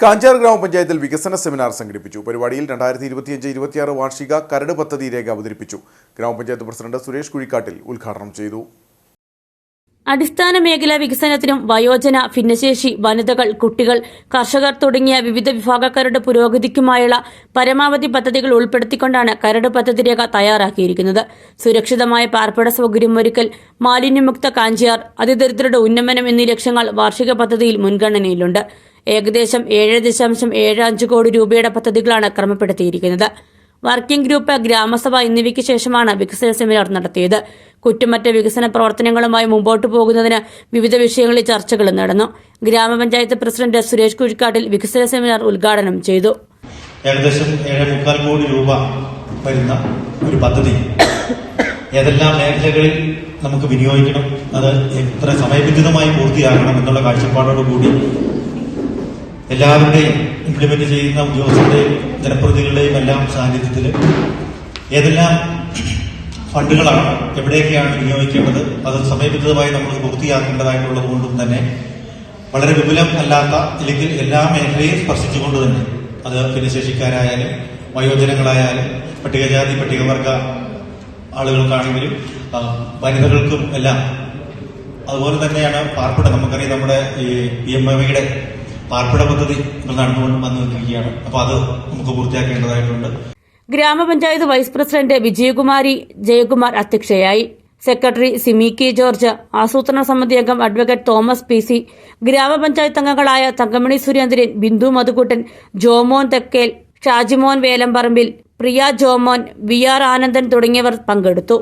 കാഞ്ചാർ ഗ്രാമപഞ്ചായത്തിൽ വികസന സെമിനാർ സംഘടിപ്പിച്ചു. പരിപാടിയിൽ രണ്ടായിരത്തി ഇരുപത്തിയഞ്ച് ഇരുപത്തിയാറ് വാർഷിക കരട് പദ്ധതി രേഖ അവതരിപ്പിച്ചു. ഗ്രാമപഞ്ചായത്ത് പ്രസിഡന്റ് സുരേഷ് കുഴിക്കാട്ടിൽ ഉദ്ഘാടനം ചെയ്തു. അടിസ്ഥാന മേഖലാ വികസനത്തിനും വയോജന ഭിന്നശേഷി വനിതകൾ കുട്ടികൾ കർഷകർ തുടങ്ങിയ വിവിധ വിഭാഗക്കാരുടെ പുരോഗതിക്കുമായുള്ള പരമാവധി പദ്ധതികൾ ഉൾപ്പെടുത്തിക്കൊണ്ടാണ് കരട് പദ്ധതി രേഖ തയ്യാറാക്കിയിരിക്കുന്നത്. സുരക്ഷിതമായ പാർപ്പിട സൗകര്യമൊരുക്കൽ മാലിന്യമുക്ത കാഞ്ചിയാർ അതിദരിദ്രരുടെ ഉന്നമനം എന്നീ ലക്ഷ്യങ്ങൾ വാർഷിക പദ്ധതിയിൽ മുൻഗണനയിലുണ്ട്. ഏകദേശം ഏഴ് ദശാംശം ഏഴ് അഞ്ച് കോടി രൂപയുടെ പദ്ധതികളാണ് ക്രമപ്പെടുത്തിയിരിക്കുന്നത്. വർക്കിംഗ് ഗ്രൂപ്പ് ഗ്രാമസഭ എന്നിവയ്ക്ക് ശേഷമാണ് വികസന സെമിനാർ നടത്തിയത്. കുറ്റമറ്റ വികസന പ്രവർത്തനങ്ങളുമായി മുമ്പോട്ട് പോകുന്നതിന് വിവിധ വിഷയങ്ങളിൽ ചർച്ചകൾ നടന്നു. ഗ്രാമപഞ്ചായത്ത് പ്രസിഡന്റ് സുരേഷ് കുഴിക്കാട്ടിൽ വികസന സെമിനാർ ഉദ്ഘാടനം ചെയ്തു. ഏകദേശം ഏഴ് മുക്കാൽ കോടി രൂപ വരുന്ന ഒരു പദ്ധതി. ഏതെല്ലാം മേഖലകളിൽ നമുക്ക് വിനിയോഗിക്കണം അത് എത്ര സമയബന്ധിതമായി പൂർത്തിയാക്കണം എന്നുള്ള കാഴ്ചപ്പാടോടുകൂടി എല്ലാവരുടെയും ഇംപ്ലിമെന്റ് ചെയ്യുന്ന ഉദ്യോഗസ്ഥരുടെയും ജനപ്രതിനിധികളുടെയും എല്ലാം സാന്നിധ്യത്തിൽ ഏതെല്ലാം ഫണ്ടുകളാണ് എവിടെയൊക്കെയാണ് വിനിയോഗിക്കേണ്ടത് അത് സമയബന്ധിതമായി നമ്മൾ പൂർത്തിയാക്കേണ്ടതായിട്ടുള്ളത് കൊണ്ടും തന്നെ വളരെ വിപുലം അല്ലാത്ത അല്ലെങ്കിൽ എല്ലാ മേഖലയും സ്പർശിച്ചുകൊണ്ട് തന്നെ അത് ഭിന്നശേഷിക്കാരായാലും വയോജനങ്ങളായാലും പട്ടികജാതി പട്ടികവർഗ ആളുകൾക്കാണെങ്കിലും വനിതകൾക്കും എല്ലാം അതുപോലെ തന്നെയാണ് പാർപ്പിട. നമുക്കറിയാം നമ്മുടെ ഈ പി എം എയുടെ പാർപ്പിട പദ്ധതി നമ്മൾ നടന്നുകൊണ്ട് വന്നുകൊണ്ടിരിക്കുകയാണ് അപ്പോൾ അത് നമുക്ക് പൂർത്തിയാക്കേണ്ടതായിട്ടുണ്ട്. ഗ്രാമപഞ്ചായത്ത് വൈസ് പ്രസിഡന്റ് വിജയകുമാരി ജയകുമാർ അധ്യക്ഷയായി. സെക്രട്ടറി സിമി കെ ജോർജ് ആസൂത്രണ സമിതി അംഗം അഡ്വക്കേറ്റ് തോമസ് പി സി ഗ്രാമപഞ്ചായത്ത് അംഗങ്ങളായ തങ്കമണി സുരേന്ദ്രൻ ബിന്ദു മധുകുട്ടൻ ജോമോൻ തെക്കേൽ ഷാജിമോൻ വേലമ്പറമ്പിൽ പ്രിയ ജോമോൻ വി ആർ ആനന്ദൻ തുടങ്ങിയവർ പങ്കെടുത്തു.